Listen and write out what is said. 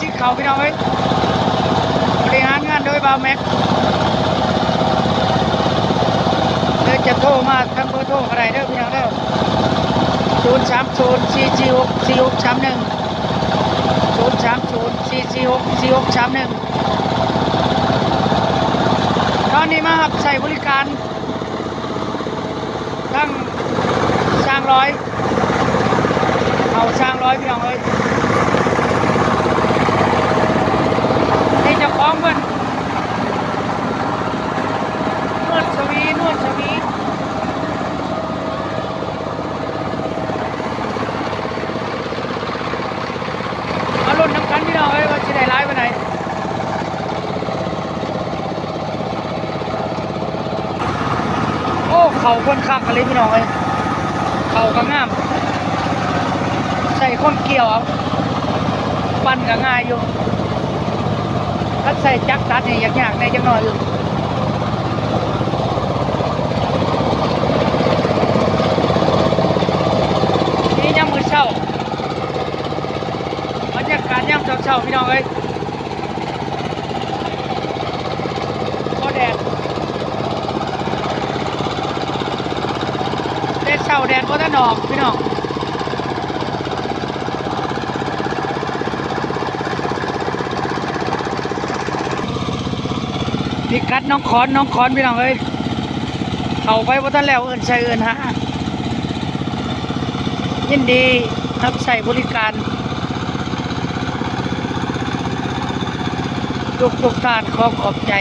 ชิดเขาพี่น้องเอ้ยบริหารงานโดยบาแม็กเดี๋ยวจะโทรมาทางเบอร์โทรอะไรเด้อพี่น้องเด้อศูนย์สามศูนย์สี่สี่หกสี่หกสามหนึ่งศูนย์สามศูนย์สี่สี่หกสี่หกสามหนึ่งตอนนี้มาครับใช้บริการทั้งสร้างร้อยเอาสร้างร้อยพี่น้องเอ้ย โอ้เข่าคนคักอะไรพี่น้องเอ้ยเข่าก็งามใส่คนเกี่ยวเอาปั้นก็ง่ายอยู่ถ้าใส่จักรตัดเนี่ยยากๆในจังหน่อยอยู่นี่ยามมือเช้าบรรยากาศยามเช้าๆพี่น้องเอ้ยก็แดดแดดเช้าแดดก็จะนออกพี่น้องพิกัดน้องคอนน้องคอนพี่น้องเอ้ยเอาไปว่าท่านแล้วเอินใส่เอินฮะยินดีรับใส่บริการทุกทุกท่านขอขอบใจ